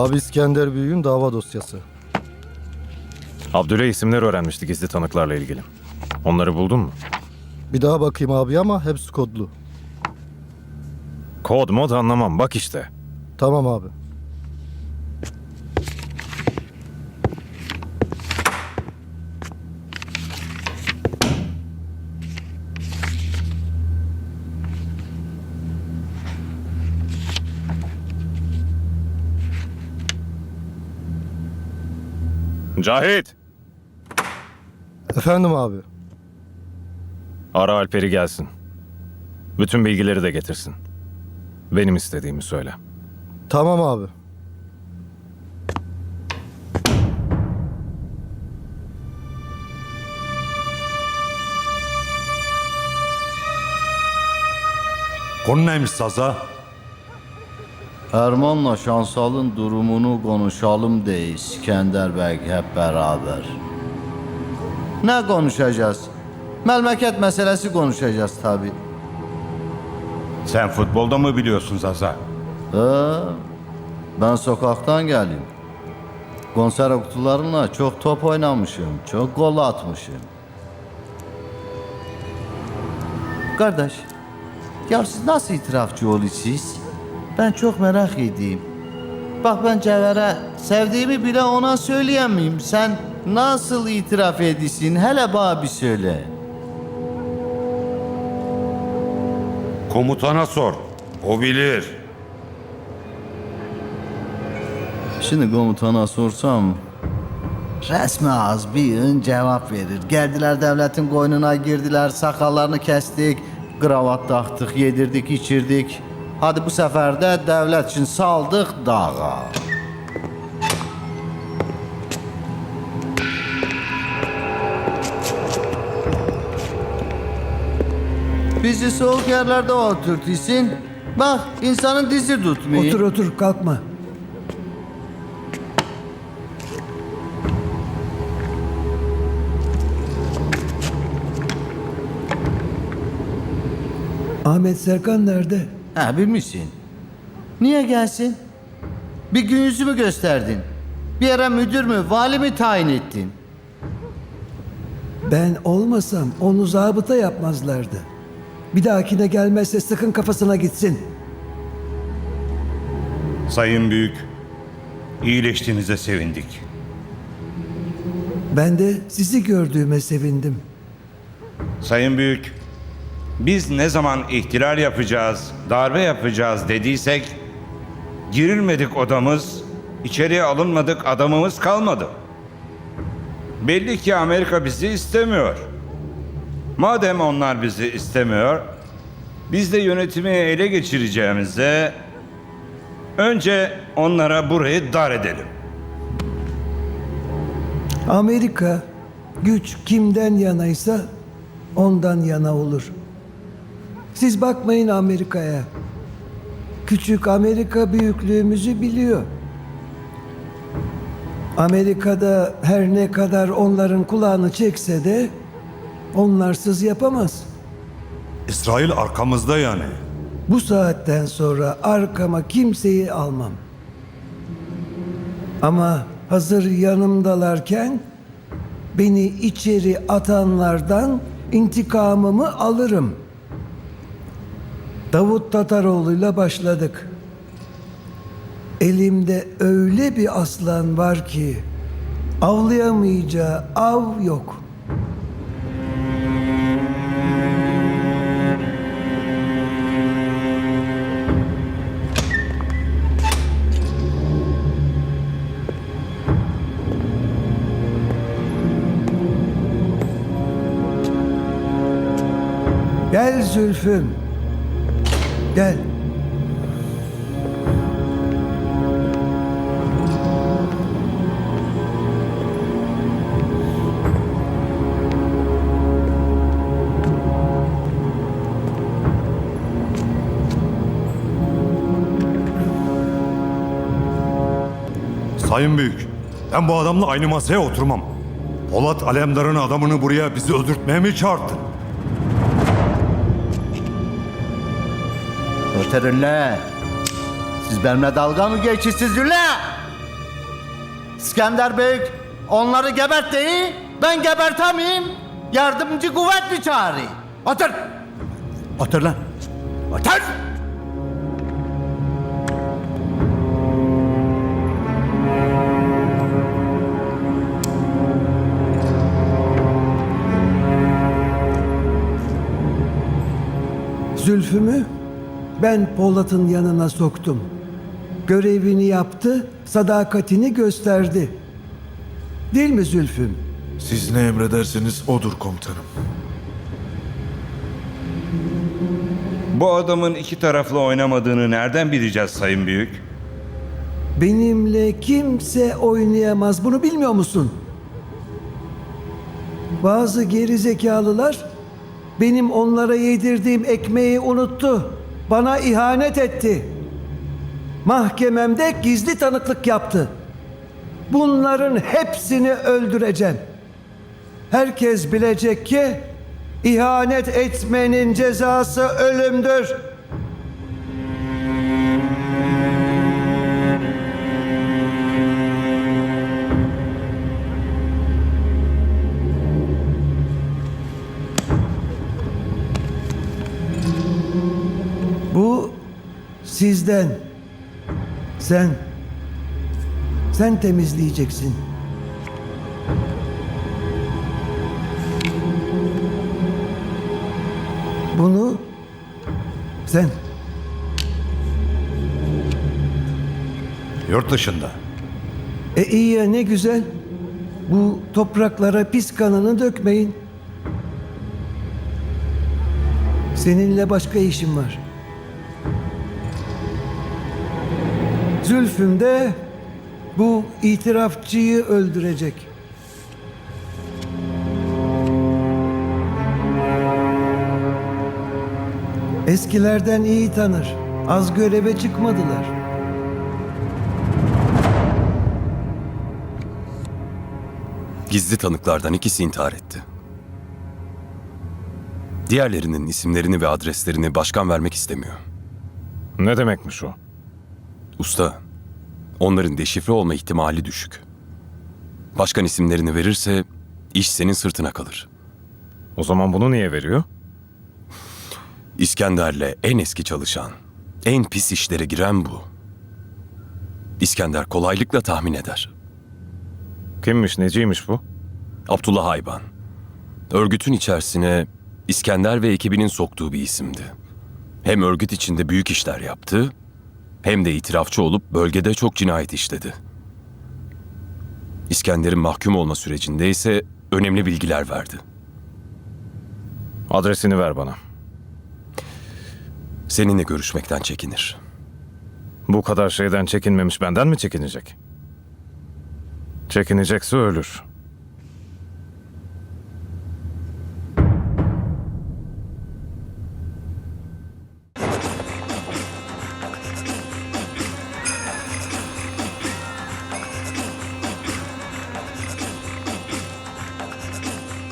Abi İskender Büyük'ün dava dosyası. Abdüley isimler öğrenmişti gizli tanıklarla ilgili. Onları buldun mu? Bir daha bakayım abi ama hepsi kodlu. Kod mod anlamam bak işte. Tamam abi. Cahit! Efendim abi. Ara Alper'i gelsin. Bütün bilgileri de getirsin. Benim istediğimi söyle. Tamam abi. Konu neymiş Saza? Erman'la Şansal'ın durumunu konuşalım de İskender Bey hep beraber. Ne konuşacağız? Memleket meselesi konuşacağız tabi. Sen futbolda mı biliyorsun Zaza? Ee, ben sokaktan geleyim. Konser kutularına çok top oynamışım, çok gol atmışım. Kardeş, ya siz nasıl itirafçı oluyorsunuz? Ben çok merak edeyim. Bak ben Cevher'e sevdiğimi bile ona söyleyemeyim. Sen nasıl itiraf ediyorsun? Hele bana bir söyle. Komutana sor. O bilir. Şimdi komutana sorsam resmi az bir yığın cevap verir. Geldiler devletin koynuna girdiler, sakallarını kestik, kravat taktık, yedirdik, içirdik. Hadi bu sefer de devlet için saldık dağa. Bizi soğuk yerlerde oturtuysun. Bak insanın dizi tutmuyor. Otur otur kalkma. Ahmet Serkan nerede? Ha bilmişsin. Niye gelsin? Bir gün yüzümü gösterdin. Bir yere müdür mü, vali mi tayin ettin? Ben olmasam onu zabıta yapmazlardı. Bir dahakine gelmezse sakın kafasına gitsin. Sayın Büyük, iyileştiğinize sevindik. Ben de sizi gördüğüme sevindim. Sayın Büyük, biz ne zaman ihtilal yapacağız, darbe yapacağız dediysek, girilmedik odamız, içeriye alınmadık adamımız kalmadı. Belli ki Amerika bizi istemiyor. Madem onlar bizi istemiyor, biz de yönetimi ele geçireceğimize önce onlara burayı dar edelim. Amerika güç kimden yanaysa ondan yana olur. Siz bakmayın Amerika'ya. Küçük Amerika büyüklüğümüzü biliyor. Amerika'da her ne kadar onların kulağını çekse de onlarsız yapamaz. İsrail arkamızda yani. Bu saatten sonra arkama kimseyi almam. Ama hazır yanımdalarken beni içeri atanlardan intikamımı alırım. Davut Tataroğlu'yla başladık. Elimde öyle bir aslan var ki avlayamayacağı av yok.'' Gel Zülfüm. Gel. Sayın Büyük, ben bu adamla aynı masaya oturmam. Polat Alemdar'ın adamını buraya bizi öldürtmeye mi çağırttın? Öterin la. Siz benimle dalga mı geçiyorsunuz la? İskender Büyük onları gebert değil, ben gebertemeyim. Yardımcı kuvvet mi çağırayım? Otur! Otur lan! Otur! Zülfümü ben Polat'ın yanına soktum. Görevini yaptı, sadakatini gösterdi. Değil mi Zülfüm? Siz ne emrederseniz odur komutanım. Bu adamın iki taraflı oynamadığını nereden bileceğiz Sayın Büyük? Benimle kimse oynayamaz. Bunu bilmiyor musun? Bazı geri zekalılar benim onlara yedirdiğim ekmeği unuttu. Bana ihanet etti. Mahkememde gizli tanıklık yaptı. Bunların hepsini öldüreceğim. Herkes bilecek ki ihanet etmenin cezası ölümdür. Sizden. Sen. Sen temizleyeceksin. Bunu sen. Yurt dışında. E iyi ya ne güzel. Bu topraklara pis kanını dökmeyin. Seninle başka işim var. Zülfüm de bu itirafçıyı öldürecek. Eskilerden iyi tanır. Az göreve çıkmadılar. Gizli tanıklardan ikisi intihar etti. Diğerlerinin isimlerini ve adreslerini başkan vermek istemiyor. Ne demekmiş o? Usta, onların deşifre olma ihtimali düşük. Başkan isimlerini verirse iş senin sırtına kalır. O zaman bunu niye veriyor? İskender'le en eski çalışan, en pis işlere giren bu. İskender kolaylıkla tahmin eder. Kimmiş, neciymiş bu? Abdullah Hayban. Örgütün içerisine İskender ve ekibinin soktuğu bir isimdi. Hem örgüt içinde büyük işler yaptı, hem de itirafçı olup bölgede çok cinayet işledi. İskender'in mahkum olma sürecinde ise önemli bilgiler verdi. Adresini ver bana. Seninle görüşmekten çekinir. Bu kadar şeyden çekinmemiş benden mi çekinecek? Çekinecekse ölür.